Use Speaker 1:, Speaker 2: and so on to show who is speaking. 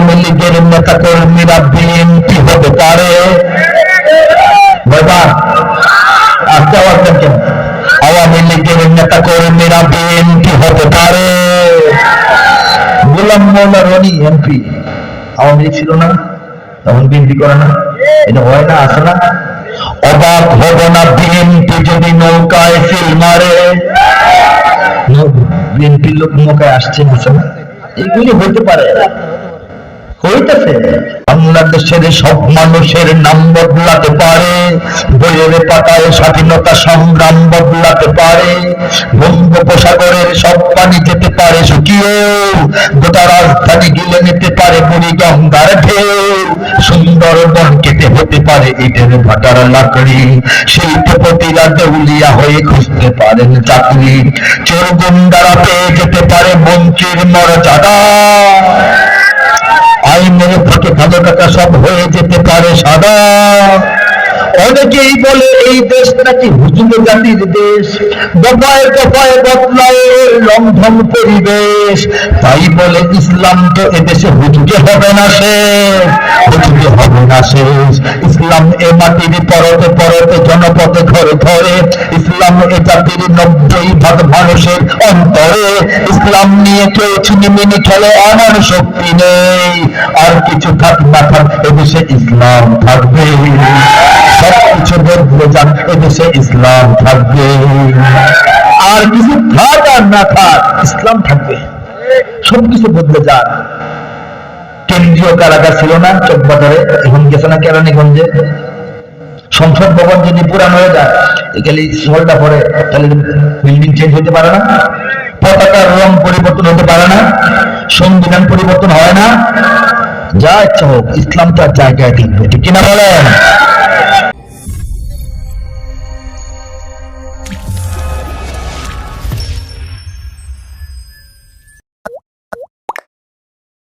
Speaker 1: আওয়ামী লীগের নেতা কর্মীরা বিএনপি হতে পারে কেন? আওয়ামী লীগের নেতা কর্মীরা বিএনপি হতে পারে গোলাম রনি এমপি। আওয়ামী লীগ ছিল না? তখন বিএনপি করে না? এটা হয় না, আসে না? অবাক হব না বিএনপি যদি নৌকায় ফিল মারে? বিএনপির লোক নৌকায় আসছে না? এগুলি হইতে পারে। হইতেছে। বাংলাদেশের সব মানুষের নাম বদলাতে পারে, বইয়ের পাতায় স্বাধীনতা সংগ্রাম বদলাতে পারে, বঙ্গোপসাগরের সব পানি যেতে পারে শুকিয়ে, গোটা রাজধানী গিলে নিতে পারে সুন্দর বন কেটে হতে পারে ইটের ভাটার লাকড়ি, শিল্পপতিরা দেউলিয়া হয়ে খুঁজতে পারেন চাকরি, চোর পেয়ে যেতে পারে মন্ত্রীর মর্যাদা। সব হয়ে যেতে পারে সাদা। অনেকেই বলে এই দেশ নাকি হুজুর জাতির দেশ। দফায় দফায় বদলায় লঙ্ঘন পরিবেশ। তাই বলে ইসলাম তো এদেশে হুজুরে হবে না শেষ হুজুরে হবে না শেষ। ইসলাম এ মাটির পরতে পরতে জনপথে ঘরে ঘরে। ইসলাম এ জাতির নব্বই ভাগ মানুষের অন্তরে। ইসলাম নিয়ে কেউ ছিনিমিনি খেলে আমার শক্তি নেই। আর কিছু থাক না থাক, এদেশে ইসলাম থাকবে। সবকিছু বদলে যান এদেশে ইসলাম থাকবে। আর কিছু থাক আর না থাক, ইসলাম থাকবে। সবকিছু বদলে যান কেন্দ্রীয় কারাগার ছিল না চকবাজারে এখন গেছে না কেরানীগঞ্জে? সংসদ ভবন যদি পুরান হয়ে যায় গেলে হলটা পরে, তাহলে বিল্ডিং চেঞ্জ হতে পারে না। পতাকার রং পরিবর্তন হতে পারে না। সংবিধান পরিবর্তন হয় না। যা ইচ্ছা হোক, ইসলাম তার জায়গায় থাকবে ঠিক কিনা বলেন?